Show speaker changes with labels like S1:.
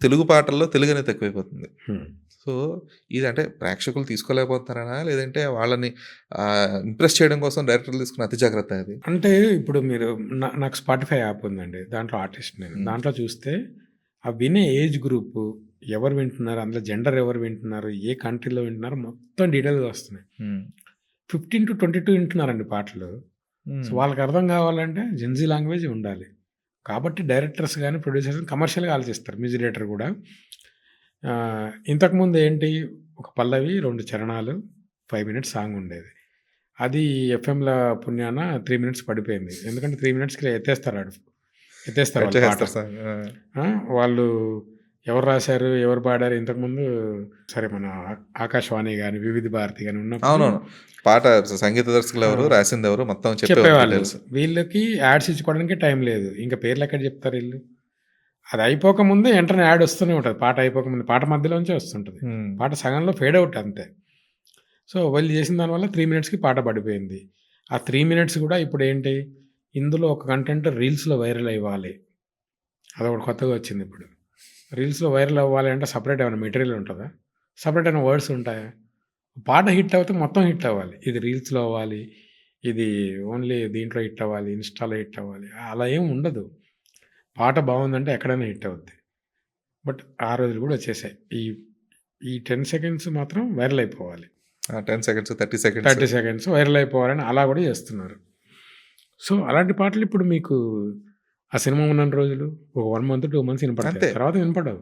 S1: తెలుగు పాటల్లో తెలుగు అనేది తక్కువైపోతుంది.
S2: హ్మ్.
S1: సో, ఇది అంటే ప్రేక్షకులు తీసుకోలేకపోతున్నారనా? లేదంటే వాళ్ళని ఇంప్రెస్ చేయడం కోసం డైరెక్టర్లు తీసుకున్న అతి జాగ్రత్త అది?
S2: అంటే ఇప్పుడు మీరు నా నాకు స్పాటిఫై యాప్ ఉందండి. దాంట్లో ఆర్టిస్ట్ నేను. దాంట్లో చూస్తే ఆ వినే ఏజ్ గ్రూపు, ఎవరు వింటున్నారు, అందులో జెండర్ ఎవరు వింటున్నారు, ఏ కంట్రీలో వింటున్నారు మొత్తం డీటెయిల్‌గా వస్తున్నాయి.
S1: హ్మ్.
S2: 15-22 వింటున్నారండి పాటలు. సో. వాళ్ళకి అర్థం కావాలంటే జెన్‌జీ లాంగ్వేజ్ ఉండాలి. కాబట్టి డైరెక్టర్స్ గాని, ప్రొడ్యూసర్స్ కమర్షియల్‌గా ఆలోచిస్తారు. మ్యూజిక్ డైరెక్టర్ కూడా. ఇంతకుముందు ఏంటి ఒక పల్లవి, 2 చరణాలు, 5 మినిట్స్ సాంగ్ ఉండేది. అది ఎఫ్ఎంల పుణ్యాన 3 మినిట్స్ పడిపోయింది. ఎందుకంటే 3 మినిట్స్‌కి ఎత్తేస్తారు ఆడు. ఎత్తేస్తారు వాళ్ళు వాళ్ళు ఎవరు రాశారు, ఎవరు పాడారు ఇంతకుముందు సరే మన ఆకాశవాణి గాని, వివిధ భారతి గాని ఉన్నప్పుడు
S1: అవునవును. పాట సంగీత దర్శకులు ఎవరు,
S2: ఆ!
S1: రాసిందెవరు మొత్తం
S2: చెప్పేవాళ్ళు. వీళ్ళకి యాడ్స్ ఇచ్చుకోవడానికి టైం లేదు. ఇంక పేర్లు ఎక్కడ చెప్తారు ఈళ్ళు? అది అయిపోకముందే వెంటనే యాడ్ వస్తూనే ఉంటది. పాట అయిపోకముందే. పాట మధ్యలోంచే వస్తుంటది. పాట సగంలో ఫేడ్ అవుట్ అంతే. సో, వీళ్ళు చేసిన దానివల్ల 3 మినిట్స్‌కి పాట పడిపోయింది. ఆ 3 మినిట్స్ కూడా ఇప్పుడేంటి ఇందులో ఒక కంటెంట్ రీల్స్‌లో వైరల్ అవ్వాలి. అదొకటి కొత్తగా వచ్చింది ఇప్పుడు. రీల్స్‌లో వైరల్ అవ్వాలి అంటే సెపరేట్ ఏమైనా మెటీరియల్ ఉంటదా? సెపరేట్ ఏమైనా వర్డ్స్ ఉంటాయా? పాట హిట్ అవుతే మొత్తం హిట్ అవ్వాలి. ఇది రీల్స్‌లో అవ్వాలి. ఇది ఓన్లీ దీంట్లో హిట్ అవ్వాలి. ఇన్‌స్టాలో హిట్ అవ్వాలి. అలా ఏం ఉండదు. పాట బావుందంటే ఎక్కడైనా హిట్ అవుద్ది. బట్ ఆ రోజులు కూడా వచ్చేసాయి. ఈ ఈ 10 సెకండ్స్ మాత్రం వైరల్ అయిపోవాలి.
S1: ఆ! 10 సెకండ్స్, 30 సెకండ్స్.
S2: 30 సెకండ్స్ వైరల్ అయిపోవాలని అలా కూడా చేస్తున్నారు. సో, అలాంటి పాటలు ఇప్పుడు మీకు ఆ సినిమా ఉన్నన్ని రోజులు ఒక 1 మంత్, 2 మంత్స్ వినపడతాయి. తర్వాత వినపడవు.